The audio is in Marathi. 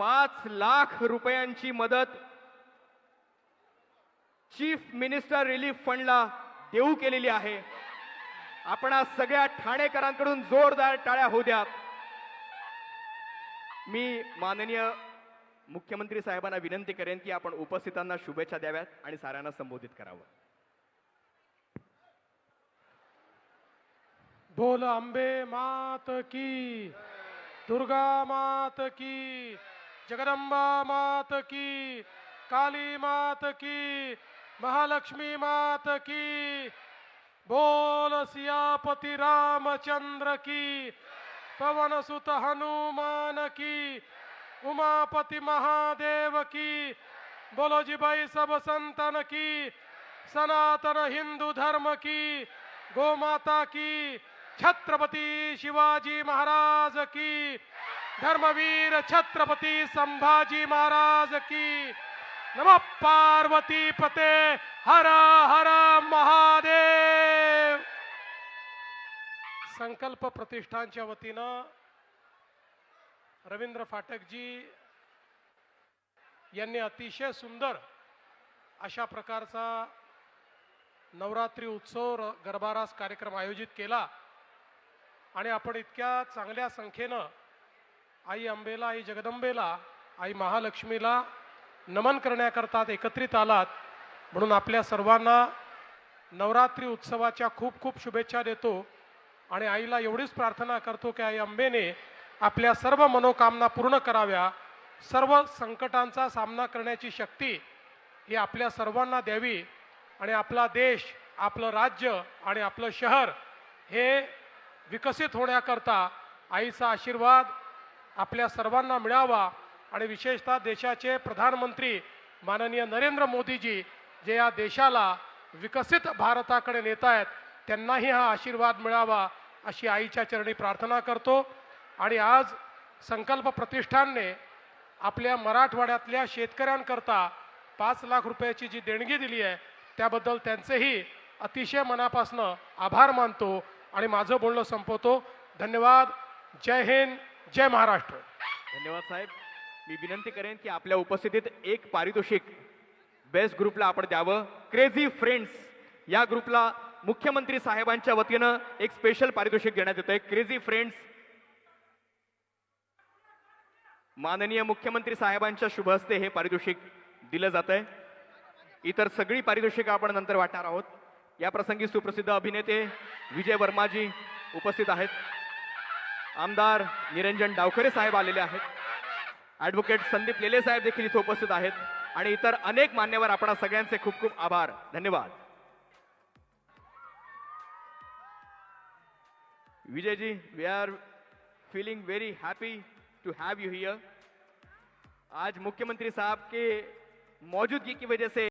पाच लाख रुपयांची मदत चीफ मिनिस्टर रिलीफ फंडला देऊ केलेली आहे. आपण सगळ्या ठाणेकरांकडून जोरदार टाळ्या होऊ द्या मी माननीय मुख्यमंत्री साहेबांना विनंती करेन की आपण उपस्थितांना शुभेच्छा द्याव्यात आणि साऱ्यांना संबोधित करावं. बोल आंबे मात की दुर्गा मात की जगदंबा मात की काली मात की महालक्ष्मी मात की बोल सियापति रामचंद्र की पवन सुत हनुमान की उमापति महादेव की बोलो जी भाई सब संतन की सनातन हिंदू धर्म की गो माता की छत्रपति शिवाजी महाराज की। धर्मवीर छत्रपती संभाजी महाराज की। नम पार्वती पते हर हर महादेव। संकल्प प्रतिष्ठानच्या वतीनं रवींद्र फाटकजी यांनी अतिशय सुंदर अशा प्रकारचा नवरात्री उत्सव गरबारास कार्यक्रम आयोजित केला. आणि आपण इतक्या चांगल्या संख्येनं आई अंबेला आई जगदंबेला आई महालक्ष्मीला नमन करण्याकरता एकत्रित आलात. म्हणून आपल्या सर्वांना नवरात्री उत्सवाच्या खूप खूप शुभेच्छा देतो आणि आईला एवढीच प्रार्थना करतो की आई अंबेने आपल्या सर्व मनोकामना पूर्ण कराव्या. सर्व संकटांचा सामना करण्याची शक्ती ही आपल्या सर्वांना द्यावी आणि आपला देश आपलं राज्य आणि आपलं शहर हे विकसित होण्याकरता आईचा आशीर्वाद आपल्या सर्वांना मिळावा आणि विशेषतः देशाचे प्रधानमंत्री माननीय नरेंद्र मोदीजी जे या देशाला विकसित भारताकडे नेत आहेत त्यांनाही हा आशीर्वाद मिळावा अशी आईच्या चरणी प्रार्थना करतो. आणि आज संकल्प प्रतिष्ठानने आपल्या मराठवाड्यातल्या शेतकऱ्यांकरता पाच लाख रुपयाची जी देणगी दिली आहे त्याबद्दल त्यांचेही अतिशय मनापासनं आभार मानतो आणि माझं बोलणं संपवतो. धन्यवाद. जय हिंद. जय महाराष्ट्र. धन्यवाद साहेब. मी विनंती करेन की आपल्या उपस्थितीत एक पारितोषिक बेस्ट ग्रुपला आपण द्यावं. क्रेझी फ्रेंड्स या ग्रुपला मुख्यमंत्री साहेबांच्या वतीनं एक स्पेशल पारितोषिक देण्यात येतंय. क्रेझी फ्रेंड्स माननीय मुख्यमंत्री साहेबांच्या शुभ हस्ते हे पारितोषिक दिलं जात आहे इतर सगळी पारितोषिकं आपण नंतर वाटणार आहोत. या प्रसंगी सुप्रसिद्ध अभिनेते विजय वर्माजी उपस्थित आहेत. आमदार निरंजन डावखरे साहेब आलेले आहेत. ॲडव्होकेट संदीप लेले साहेब देखील इथे उपस्थित आहेत. आणि इतर अनेक मान्यवर आपण सगळ्यांचे खूप खूप आभार. धन्यवाद. Vijayji we are feeling very happy to have you here आज मुख्यमंत्री साहब के मौजूदगी की वजह से